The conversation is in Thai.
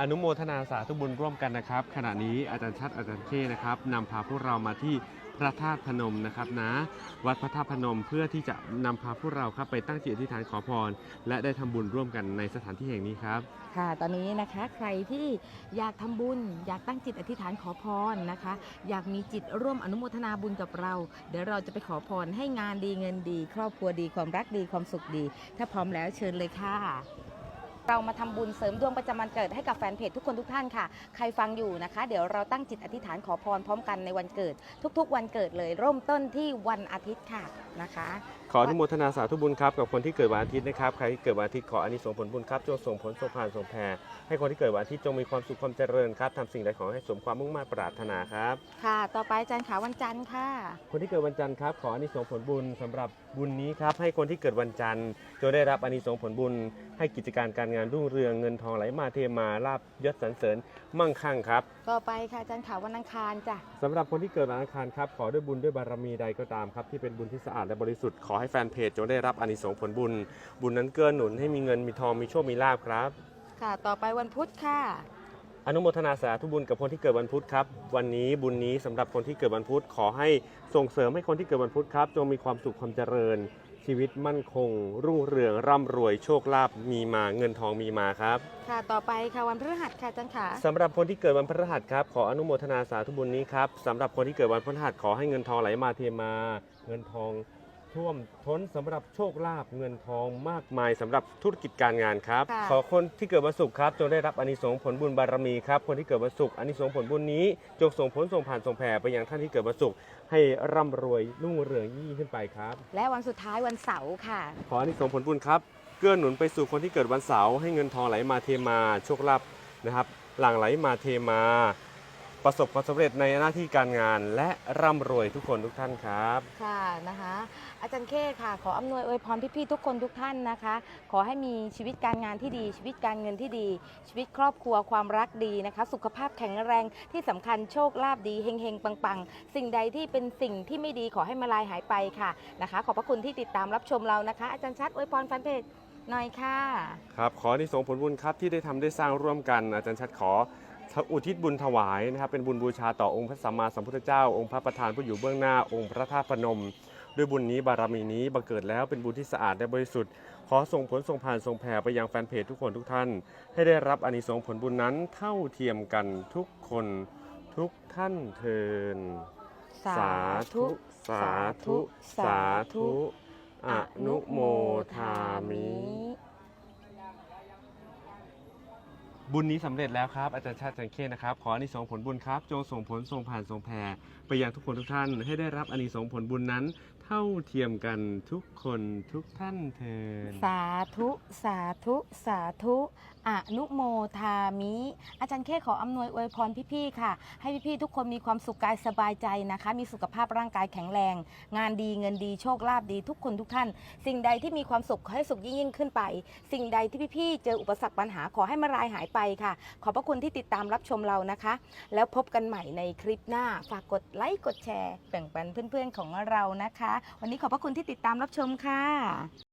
อนุโมทนาสาธุบุญร่วมกันนะครับ ขณะนี้อาจารย์ชัดอาจารย์เคนะครับนำพาพวกเรามาที่พระธาตุพนมนะครับนะวัดพระธาตุพนมเพื่อที่จะนำพาพวกเราครับไปตั้งจิตอธิษฐานขอพร และได้ทำบุญร่วมกันในสถานที่แห่งนี้ครับ ค่ะ ตอนนี้นะคะใครที่อยากทำบุญ อยากตั้งจิตอธิษฐานขอพรนะคะ อยากมีจิตร่วมอนุโมทนาบุญกับเรา เดี๋ยวเราจะไปขอพรให้งานดีเงินดี ครอบครัวดีความรักดีความสุขดี ถ้าพร้อมแล้วเชิญเลยค่ะ เรามาทำบุญเสริมดวงประจำวันเกิดให้กับแฟนเพจทุกคนทุกท่านค่ะ ใครฟังอยู่นะคะ เดี๋ยวเราตั้งจิตอธิษฐานขอพรพร้อมกันในวันเกิด ทุกๆ วันเกิดเลยเริ่มต้นที่วันอาทิตย์ค่ะนะคะ ขออนุโมทนาสาธุบุญครับกับคนที่เกิดวันอาทิตย์นะครับใครที่เกิดวันอาทิตย์ขออานิสงส์ผลบุญครับจงส่งผลส่งผ่านส่งแผ่ให้คนที่เกิดวันอาทิตย์จงมีความสุขความเจริญครับทำสิ่งใดขอให้สมความมุ่งมั่นปรารถนาครับค่ะ ต่อไปอาจารย์ขาวันจันทร์ค่ะ คนที่เกิดวันจันทร์ครับขออานิสงส์ผลบุญสำหรับบุญนี้ครับให้คนที่เกิดวันจันทร์จงได้รับอานิสงส์ผลบุญให้กิจการการงานรุ่งเรืองเงินทองไหลมาเทมาลาบยศสรรเสริญมั่งคั่งครับต่อไปค่ะอาจารย์ขาวันอังคารจ้ะสำหรับคนที่เกิดวันอังคารครับขอด้วยบุญด้วยบารมีใดก็ตามครับที่เป็นบุญที่สะอาดและบริสุทธิ์ขอให้แฟนเพจจงได้รับอานิสงส์ผลบุญ บุญนั้นเกื้อหนุนให้มีเงินมีทองมีโชคมีลาบครับ ค่ะ ต่อไปวันพุธค่ะ อนุโมทนาสาธุบุญกับคนที่เกิดวันพุธครับ วันนี้บุญนี้สำหรับคนที่เกิดวันพุธขอให้ส่งเสริมให้คนที่เกิดวันพุธครับ จงมีความสุขความเจริญ ชีวิตมั่นคง รุ่งเรืองร่ำรวยโชคลาภมีมาเงินทองมีมาครับ ค่ะต่อไปค่ะวันพฤหัสค่ะจารย์ขาสำหรับคนที่เกิดวันพฤหัสครับขออนุโมทนาสาธุบุญนี้ครับสำหรับคนที่เกิดวันพฤหัสขอให้เงินทองไหลมาเทมา เงินทอง ท่วมท้นสำหรับโชคลาภเงินทองมากมายสำหรับธุรกิจการงานครับ ค่ะ ขอคนที่เกิดวันศุกร์ครับจงได้รับอานิสงส์ผลบุญบารมีครับคนที่เกิดวันศุกร์อานิสงส์ผลบุญนี้จงส่งผลส่งผ่านส่งแผ่ไปยังท่านที่เกิดวันศุกร์ให้ร่ำรวยรุ่งเรืองยิ่งขึ้นไปครับ และวันสุดท้ายวันเสาร์ค่ะ ขออานิสงส์ผลบุญครับเกื้อหนุนไปสู่คนที่เกิดวันเสาร์ให้เงินทองไหลมาเทมาโชคลาภนะครับ หลั่งไหลมาเทมา ประสบความสำเร็จในหน้าที่การงาน และร่ำรวยทุกคนทุกท่านครับ ค่ะนะคะ อาจารย์เคค่ะ ขออำนวยอวยพรพี่ๆทุกคนทุกท่านนะคะ ขอให้มีชีวิตการงานที่ดี ชีวิตการเงินที่ดี ชีวิตครอบครัวความรักดีนะคะ สุขภาพแข็งแรงที่สำคัญโชคลาภดีเฮงเฮงปังปังๆ สิ่งใดที่เป็นสิ่งที่ไม่ดีขอให้มาลายหายไปค่ะนะคะ ขอบพระคุณที่ติดตามรับชมเรานะคะ อาจารย์ชัดอวยพรแฟนเพจหน่อยค่ะ ครับ ขออานิสงส์ผลบุญครับที่ได้ทำได้สร้างร่วมกันอาจารย์ชัดขอ อุทิศบุญถวายนะครับเป็นบุญบูชาต่อองค์พระสัมมาสัมพุทธเจ้า องค์พระประธานผู้อยู่เบื้องหน้าองค์พระธาตุพนม ด้วยบุญนี้บารมีนี้บังเกิดแล้วเป็นบุญที่สะอาดและบริสุทธิ์ขอส่งผลส่งผ่านส่งแผ่ไปยังแฟนเพจทุกคนทุกท่าน ให้ได้รับอานิสงส์ผลบุญนั้นเท่าเทียมกันทุกคนทุกท่านเทินสาธุ สาธุ สาธุ อนุโมทามิ บุญนี้สำเร็จแล้วครับอาจารย์ชาติจันเคนะครับขออานิสงส์ผลบุญครับจงส่งผลส่งผ่านส่งแผ่ไปยังทุกคนทุกท่าน ให้ได้รับอานิสงส์ผลบุญนั้น เท่าเทียมกันทุกคนทุกท่านเถิดสาธุสาธุสาธุ อนุโมทามิ อาจารย์เคขออำนวยอวยพรพี่ๆค่ะ ให้พี่ๆทุกคนมีความสุขกายสบายใจนะคะ มีสุขภาพร่างกายแข็งแรง งานดีเงินดีโชคลาภดีทุกคนทุกท่าน สิ่งใดที่มีความสุขขอให้สุขยิ่งยิ่งขึ้นไป สิ่งใดที่พี่ๆเจออุปสรรคปัญหาขอให้มารายหายไปค่ะ ขอบพระคุณที่ติดตามรับชมเรานะคะ แล้วพบกันใหม่ในคลิปหน้าฝากกดไลค์กดแชร์แบ่งปันเพื่อนๆของเรานะคะ วันนี้ขอบพระคุณที่ติดตามรับชมค่ะ